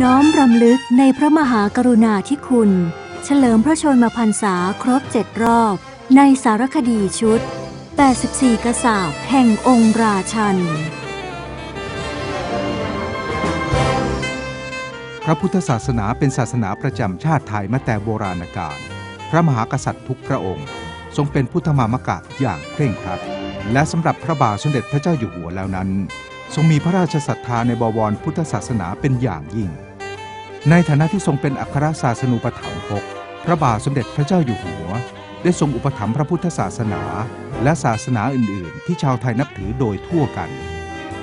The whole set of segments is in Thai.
น้อมรำลึกในพระมหากรุณาธิคุณ เฉลิมพระชนมพรรษาครบเจ็ดรอบ ในสารคดีชุด 84 กษาปแห่งองค์ราชัน พระพุทธศาสนาเป็นศาสนาประจำชาติไทยมาแต่โบราณกาล พระมหากษัตริย์ทุกพระองค์ ทรงเป็นพุทธมามกะอย่างเคร่งครัด และสำหรับพระบาทสมเด็จพระเจ้าอยู่หัวแล้วนั้น ทรงมีพระราชศรัทธาในบวรพุทธศาสนาเป็นอย่างยิ่ง ในฐานะที่ทรงเป็นอัครศาสนูปถัมภกพระบาทสมเด็จพระเจ้าอยู่หัว ได้ทรงอุปถัมภ์พระพุทธศาสนา และศาสนาอื่น ๆ ที่ชาวไทยนับถือโดยทั่วกัน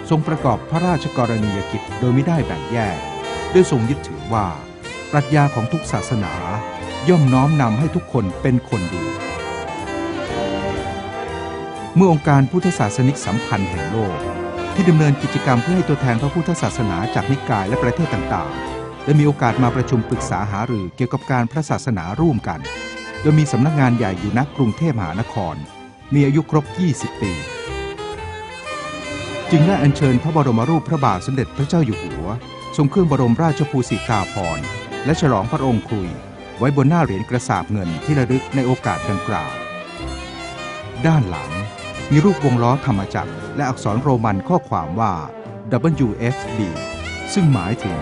ทรงประกอบพระราชกรณียกิจโดยไม่ได้แบ่งแยกด้วยทรงยึดถือว่า ปรัชญาของทุกศาสนา ย่อมน้อมนำให้ทุกคนเป็นคนดี เมื่อองค์การพุทธศาสนิกสัมพันธ์แห่งโลก ที่ดำเนินกิจกรรมเพื่อให้ตัวแทนพระพุทธศาสนาจากนิกายและประเทศต่าง ๆ ได้มีโอกาสมาประชุมปรึกษาหารือเกี่ยวกับการพระศาสนาร่วมกัน โดยมีสำนักงานใหญ่อยู่ณกรุงเทพมหานคร มีอายุครบ 20 ปี จึงได้อัญเชิญพระบรมรูปพระบาทสมเด็จพระเจ้าอยู่หัว ทรงเครื่องบรมราชภูสิกาภรณ์และฉลองพระองค์คุย ไว้บนหน้าเหรียญกระสาบเงินที่ระลึกในโอกาสดังกล่าว ด้านหลังมีรูปวงล้อธรรมจักร และอักษรโรมันข้อความว่า WFB ซึ่งหมายถึง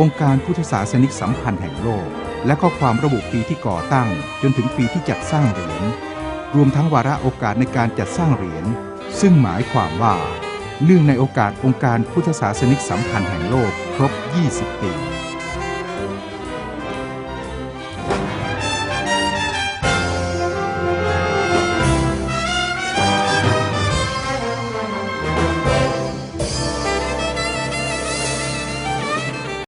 องค์การพุทธศาสนิกสัมพันธ์แห่งโลก และข้อความระบุปีที่ก่อตั้ง จนถึงปีที่จัดสร้างเหรียญรวมทั้งวาระโอกาสในการจัดสร้างเหรียญซึ่งหมายความว่า เนื่องในโอกาสองค์การพุทธศาสนิกสัมพันธ์แห่งโลกครบ 20 ปี